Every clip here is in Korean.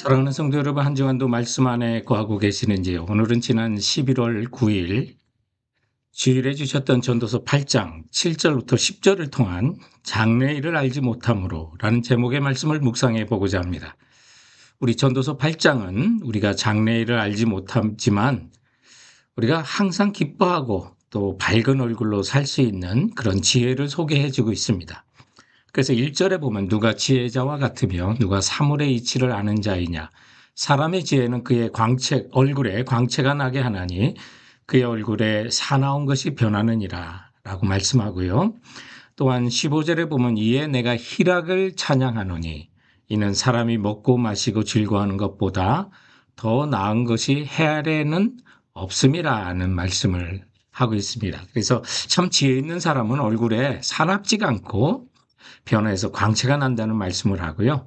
사랑하는 성도 여러분, 한 주간도 말씀 안에 거하고 계시는지요? 오늘은 지난 11월 9일 주일에 주셨던 전도서 8장 7절부터 10절을 통한 장래일을 알지 못함으로 라는 제목의 말씀을 묵상해 보고자 합니다. 우리 전도서 8장은 우리가 장래일을 알지 못하지만 우리가 항상 기뻐하고 또 밝은 얼굴로 살 수 있는 그런 지혜를 소개해 주고 있습니다. 그래서 1절에 보면 누가 지혜자와 같으며 누가 사물의 이치를 아는 자이냐. 사람의 지혜는 그의 광채, 얼굴에 광채가 나게 하나니 그의 얼굴에 사나운 것이 변하느니라. 라고 말씀하고요. 또한 15절에 보면 이에 내가 희락을 찬양하노니 이는 사람이 먹고 마시고 즐거워하는 것보다 더 나은 것이 해 아래는 없음이라는 말씀을 하고 있습니다. 그래서 참 지혜 있는 사람은 얼굴에 사납지가 않고 변화해서 광채가 난다는 말씀을 하고요.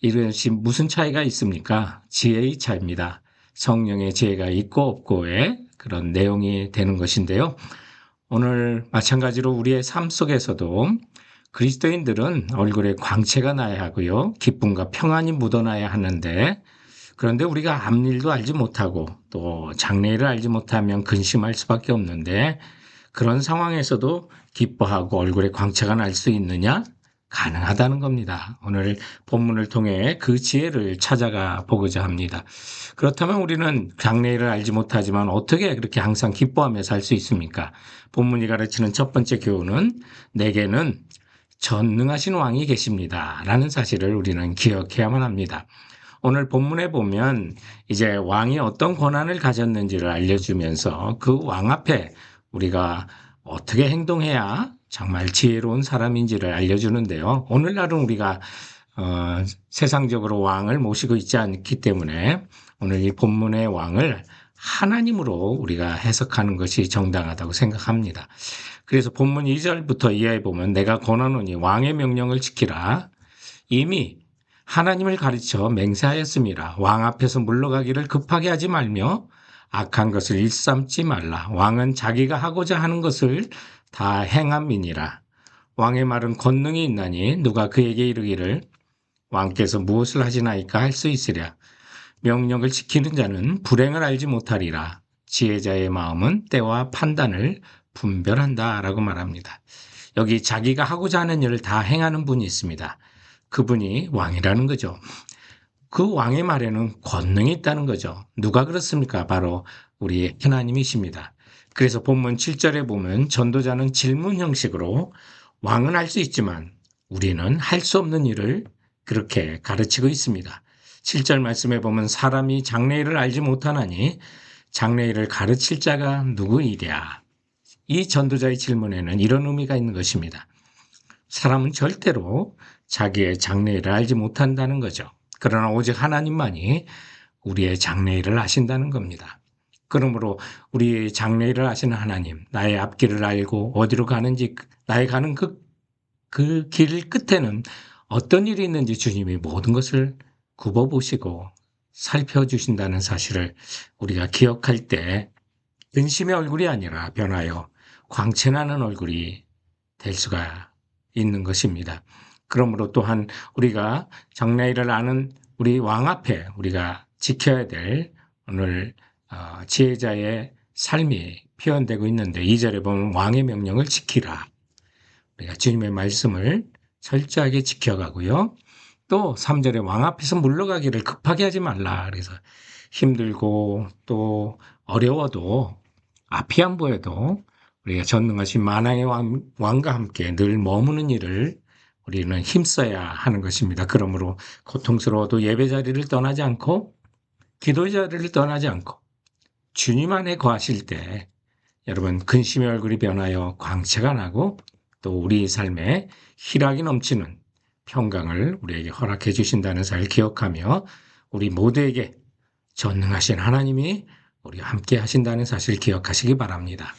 이것이 무슨 차이가 있습니까? 지혜의 차이입니다. 성령의 지혜가 있고 없고의 그런 내용이 되는 것인데요. 오늘 마찬가지로 우리의 삶 속에서도 그리스도인들은 얼굴에 광채가 나야 하고요. 기쁨과 평안이 묻어나야 하는데 그런데 우리가 앞일도 알지 못하고 또 장래일을 알지 못하면 근심할 수밖에 없는데 그런 상황에서도 기뻐하고 얼굴에 광채가 날 수 있느냐? 가능하다는 겁니다. 오늘 본문을 통해 그 지혜를 찾아가 보고자 합니다. 그렇다면 우리는 장래일을 알지 못하지만 어떻게 그렇게 항상 기뻐하며 살 수 있습니까? 본문이 가르치는 첫 번째 교훈은 내게는 전능하신 왕이 계십니다. 라는 사실을 우리는 기억해야만 합니다. 오늘 본문에 보면 이제 왕이 어떤 권한을 가졌는지를 알려주면서 그 왕 앞에 우리가 어떻게 행동해야 정말 지혜로운 사람인지를 알려주는데요. 오늘날은 우리가 어, 세상적으로 왕을 모시고 있지 않기 때문에 오늘 이 본문의 왕을 하나님으로 우리가 해석하는 것이 정당하다고 생각합니다. 그래서 본문 2절부터 이하에 보면 내가 권하노니 왕의 명령을 지키라. 이미 하나님을 가르쳐 맹세하였습니다. 왕 앞에서 물러가기를 급하게 하지 말며 악한 것을 일삼지 말라. 왕은 자기가 하고자 하는 것을 다 행함이니라. 왕의 말은 권능이 있나니 누가 그에게 이르기를 왕께서 무엇을 하시나이까 할 수 있으랴. 명령을 지키는 자는 불행을 알지 못하리라. 지혜자의 마음은 때와 판단을 분별한다. 라고 말합니다. 여기 자기가 하고자 하는 일을 다 행하는 분이 있습니다. 그분이 왕이라는 거죠. 그 왕의 말에는 권능이 있다는 거죠. 누가 그렇습니까? 바로 우리 하나님이십니다. 그래서 본문 7절에 보면 전도자는 질문 형식으로 왕은 할 수 있지만 우리는 할 수 없는 일을 그렇게 가르치고 있습니다. 7절 말씀에 보면 사람이 장래일을 알지 못하나니 장래일을 가르칠 자가 누구이랴. 이 전도자의 질문에는 이런 의미가 있는 것입니다. 사람은 절대로 자기의 장래일을 알지 못한다는 거죠. 그러나 오직 하나님만이 우리의 장래일을 아신다는 겁니다. 그러므로 우리 장래일을 아시는 하나님, 나의 앞길을 알고 어디로 가는지, 나의 가는 그, 그 길 끝에는 어떤 일이 있는지 주님이 모든 것을 굽어보시고 살펴주신다는 사실을 우리가 기억할 때 근심의 얼굴이 아니라 변하여 광채나는 얼굴이 될 수가 있는 것입니다. 그러므로 또한 우리가 장래일을 아는 우리 왕 앞에 우리가 지켜야 될 오늘 어, 지혜자의 삶이 표현되고 있는데 2절에 보면 왕의 명령을 지키라. 우리가 주님의 말씀을 철저하게 지켜가고요. 또 3절에 왕 앞에서 물러가기를 급하게 하지 말라. 그래서 힘들고 또 어려워도 앞이 안 보여도 우리가 전능하신 만왕의 왕, 왕과 함께 늘 머무는 일을 우리는 힘써야 하는 것입니다. 그러므로 고통스러워도 예배 자리를 떠나지 않고 기도 자리를 떠나지 않고 주님 안에 거하실 때 여러분 근심의 얼굴이 변하여 광채가 나고 또 우리 삶에 희락이 넘치는 평강을 우리에게 허락해 주신다는 사실을 기억하며 우리 모두에게 전능하신 하나님이 우리와 함께 하신다는 사실을 기억하시기 바랍니다.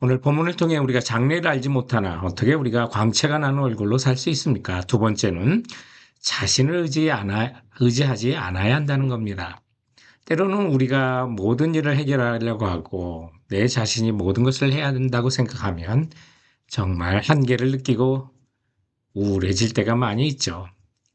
오늘 본문을 통해 우리가 장래를 알지 못하나 어떻게 우리가 광채가 나는 얼굴로 살 수 있습니까? 두 번째는 자신을 의지 않아, 의지하지 않아야 한다는 겁니다. 때로는 우리가 모든 일을 해결하려고 하고 내 자신이 모든 것을 해야 된다고 생각하면 정말 한계를 느끼고 우울해질 때가 많이 있죠.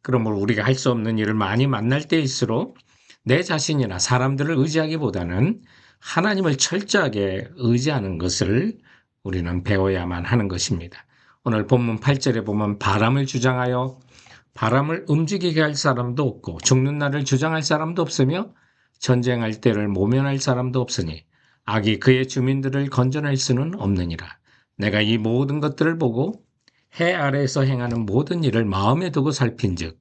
그러므로 우리가 할 수 없는 일을 많이 만날 때일수록 내 자신이나 사람들을 의지하기보다는 하나님을 철저하게 의지하는 것을 우리는 배워야만 하는 것입니다. 오늘 본문 8절에 보면 바람을 주장하여 바람을 움직이게 할 사람도 없고 죽는 날을 주장할 사람도 없으며 전쟁할 때를 모면할 사람도 없으니 악이 그의 주민들을 건져낼 수는 없느니라. 내가 이 모든 것들을 보고 해 아래에서 행하는 모든 일을 마음에 두고 살핀즉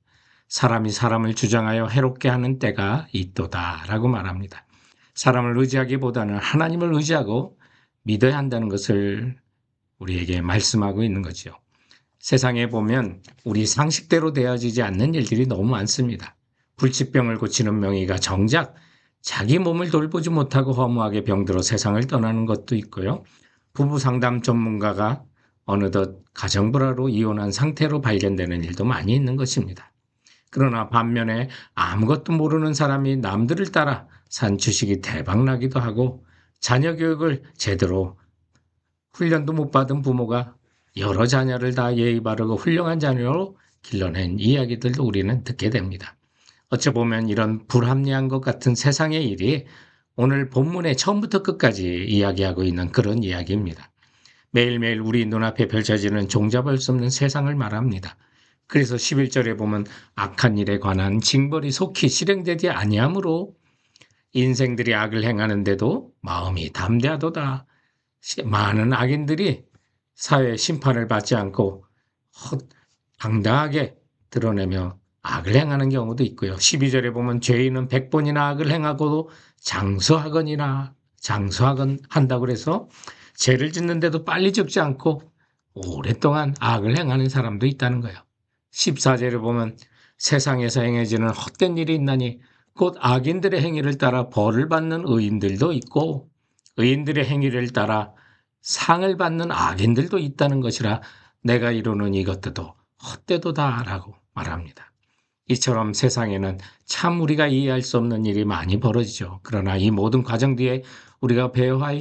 사람이 사람을 주장하여 해롭게 하는 때가 있도다라고 말합니다. 사람을 의지하기보다는 하나님을 의지하고 믿어야 한다는 것을 우리에게 말씀하고 있는 거죠. 세상에 보면 우리 상식대로 되어지지 않는 일들이 너무 많습니다. 불치병을 고치는 명의가 정작 자기 몸을 돌보지 못하고 허무하게 병들어 세상을 떠나는 것도 있고요. 부부 상담 전문가가 어느덧 가정불화로 이혼한 상태로 발견되는 일도 많이 있는 것입니다. 그러나 반면에 아무것도 모르는 사람이 남들을 따라 산 주식이 대박나기도 하고 자녀 교육을 제대로 훈련도 못 받은 부모가 여러 자녀를 다 예의 바르고 훌륭한 자녀로 길러낸 이야기들도 우리는 듣게 됩니다. 어찌 보면 이런 불합리한 것 같은 세상의 일이 오늘 본문의 처음부터 끝까지 이야기하고 있는 그런 이야기입니다. 매일매일 우리 눈앞에 펼쳐지는 종잡을 수 없는 세상을 말합니다. 그래서 11절에 보면 악한 일에 관한 징벌이 속히 실행되지 아니하므로 인생들이 악을 행하는데도 마음이 담대하도다. 많은 악인들이 사회 심판을 받지 않고 당당하게 드러내며 악을 행하는 경우도 있고요. 12절에 보면 죄인은 100번이나 악을 행하고도 장수하거니나 장수하건 한다고 그래서 죄를 짓는데도 빨리 죽지 않고 오랫동안 악을 행하는 사람도 있다는 거예요. 14절에 보면 세상에서 행해지는 헛된 일이 있나니 곧 악인들의 행위를 따라 벌을 받는 의인들도 있고 의인들의 행위를 따라 상을 받는 악인들도 있다는 것이라 내가 이루는 이것들도 헛되도다라고 말합니다. 이처럼 세상에는 참 우리가 이해할 수 없는 일이 많이 벌어지죠. 그러나 이 모든 과정 뒤에 우리가 배워야 할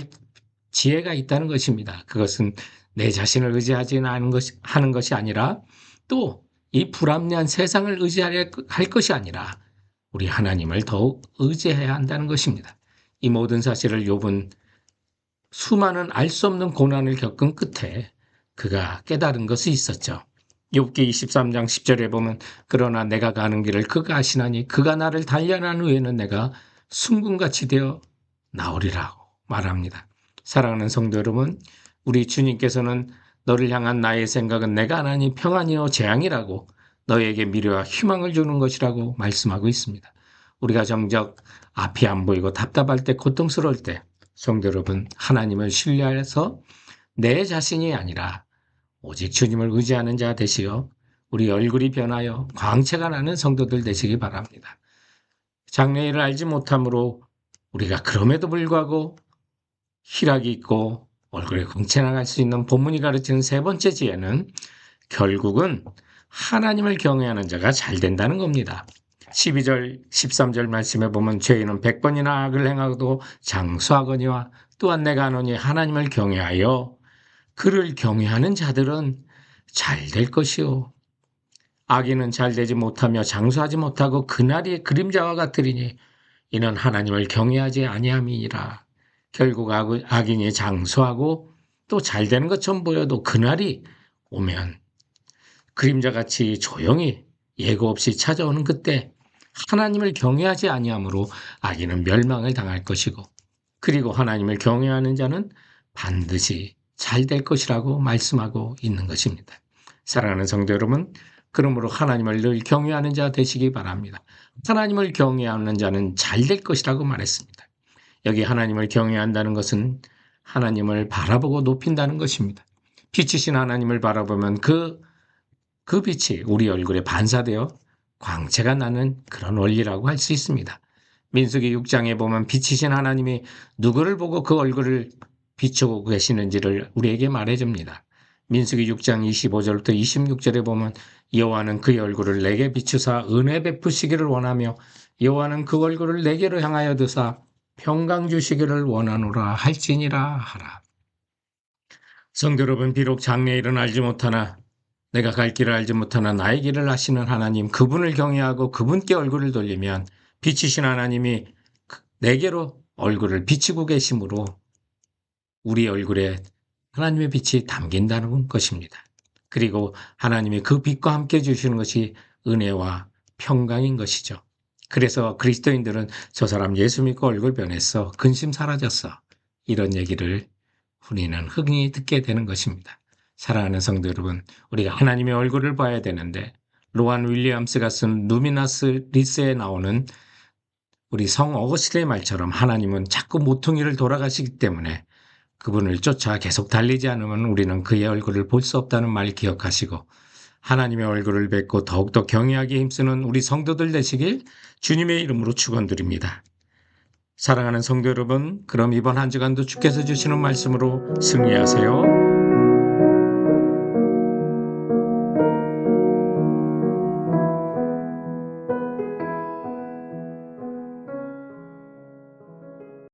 지혜가 있다는 것입니다. 그것은 내 자신을 의지하지 않은 것이, 하는 것이 아니라 또 이 불합리한 세상을 의지할 것이 아니라 우리 하나님을 더욱 의지해야 한다는 것입니다. 이 모든 사실을 욥은 수많은 알 수 없는 고난을 겪은 끝에 그가 깨달은 것이 있었죠. 욥기 23장 10절에 보면 그러나 내가 가는 길을 그가 아시나니 그가 나를 단련한 후에는 내가 순금같이 되어 나오리라고 말합니다. 사랑하는 성도 여러분, 우리 주님께서는 너를 향한 나의 생각은 내가 하나님 평안이요 재앙이라고 너에게 미래와 희망을 주는 것이라고 말씀하고 있습니다. 우리가 정작 앞이 안 보이고 답답할 때 고통스러울 때 성도 여러분 하나님을 신뢰해서 내 자신이 아니라 오직 주님을 의지하는 자 되시어 우리 얼굴이 변하여 광채가 나는 성도들 되시기 바랍니다. 장래일을 알지 못함으로 우리가 그럼에도 불구하고 희락이 있고 얼굴에 광채 나갈 수 있는 본문이 가르치는 세 번째 지혜는 결국은 하나님을 경외하는 자가 잘 된다는 겁니다. 12절, 13절 말씀에 보면 죄인은 100번이나 악을 행하고도 장수하거니와 또한 내가 하노니 하나님을 경외하여 그를 경외하는 자들은 잘 될 것이요. 악인은 잘 되지 못하며 장수하지 못하고 그날이 그림자와 같으리니 이는 하나님을 경외하지 아니함이니라. 결국 악인이 장수하고 또 잘 되는 것처럼 보여도 그날이 오면 그림자같이 조용히 예고 없이 찾아오는 그때 하나님을 경외하지 아니하므로 악인은 멸망을 당할 것이고 그리고 하나님을 경외하는 자는 반드시 잘 될 것이라고 말씀하고 있는 것입니다. 사랑하는 성도 여러분, 그러므로 하나님을 늘 경외하는 자 되시기 바랍니다. 하나님을 경외하는 자는 잘 될 것이라고 말했습니다. 여기 하나님을 경외한다는 것은 하나님을 바라보고 높인다는 것입니다. 빛이신 하나님을 바라보면 그, 그 빛이 우리 얼굴에 반사되어 광채가 나는 그런 원리라고 할 수 있습니다. 민수기 6장에 보면 빛이신 하나님이 누구를 보고 그 얼굴을 비추고 계시는지를 우리에게 말해줍니다. 민수기 6장 25절부터 26절에 보면 여호와는 그의 얼굴을 내게 비추사 은혜 베푸시기를 원하며 여호와는 그 얼굴을 내게로 향하여 드사 평강 주시기를 원하노라 할지니라 하라. 성도 여러분 비록 장래일은 알지 못하나 내가 갈 길을 알지 못하나 나의 길을 아시는 하나님, 그분을 경외하고 그분께 얼굴을 돌리면 빛이신 하나님이 그- 내게로 얼굴을 비치고 계심으로 우리 얼굴에 하나님의 빛이 담긴다는 것입니다. 그리고 하나님이 그 빛과 함께 주시는 것이 은혜와 평강인 것이죠. 그래서 그리스도인들은 저 사람 예수 믿고 얼굴 변했어. 근심 사라졌어. 이런 얘기를 우리는 흔히 듣게 되는 것입니다. 사랑하는 성도 여러분, 우리가 하나님의 얼굴을 봐야 되는데 로안 윌리엄스가 쓴 루미나스 리스에 나오는 우리 성 어거스틴의 말처럼 하나님은 자꾸 모퉁이를 돌아가시기 때문에 그분을 쫓아 계속 달리지 않으면 우리는 그의 얼굴을 볼 수 없다는 말 기억하시고 하나님의 얼굴을 뵙고 더욱더 경외하기 힘쓰는 우리 성도들 되시길 주님의 이름으로 축원드립니다. 사랑하는 성도 여러분, 그럼 이번 한 주간도 주께서 주시는 말씀으로 승리하세요.